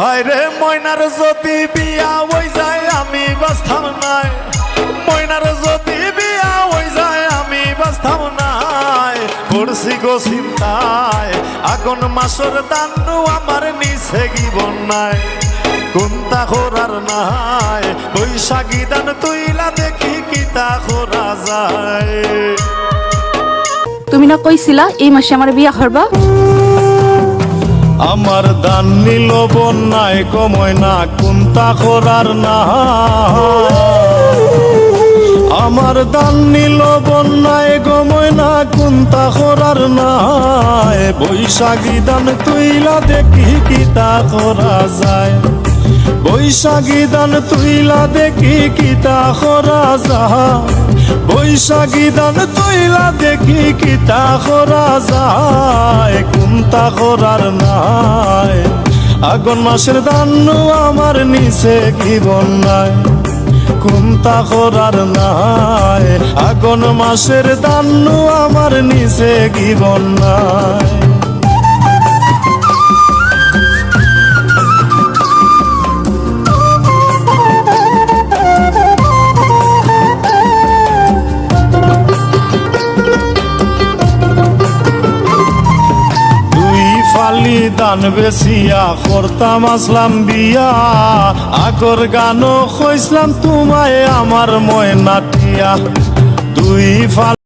হায় রে, ময়নার যদি বিয়া ওই যায়, আমি বাস্তাম নাই। ময়নার যদি বিয়া ওই যায়, আমি বাস্তাম নাই। পড়ছি গো চিন্তায়, আগুন মাসর দান্নু আমার নিচে গিবন নাই। কোনটা খোরার নাই? বৈশাখী দান তুইলা দেখি কিতা খোরা যায়। তুমি না কইছিলা, এই মাসে আমার বিয়া করবা আমার দান নিল বন্যায় কময় না কোনটা করার না আমার দান নিল বন্যায় গময় না কোনটা করার নাই বৈশাখী দান তুইলা দেখি কিতা করা যায়। বৈশাখী দান তুইলা দেখি কিতা করা যায়। বৈশাখী দান তুইলা দেখি কিতা করা যায়। কোনটা করার নাই। আগুন মাসের দান্নু আমার নিচে জীবন নাই। কুমতা করার নাই। আগুন মাসের দান্নু আমার নিচে জীবন নাই। ফালি দান বেচিয়া করতাম আসলাম বিয়া। আগর গানও কইসলাম তোমায় আমার ময়নাটিয়া দুই ফালি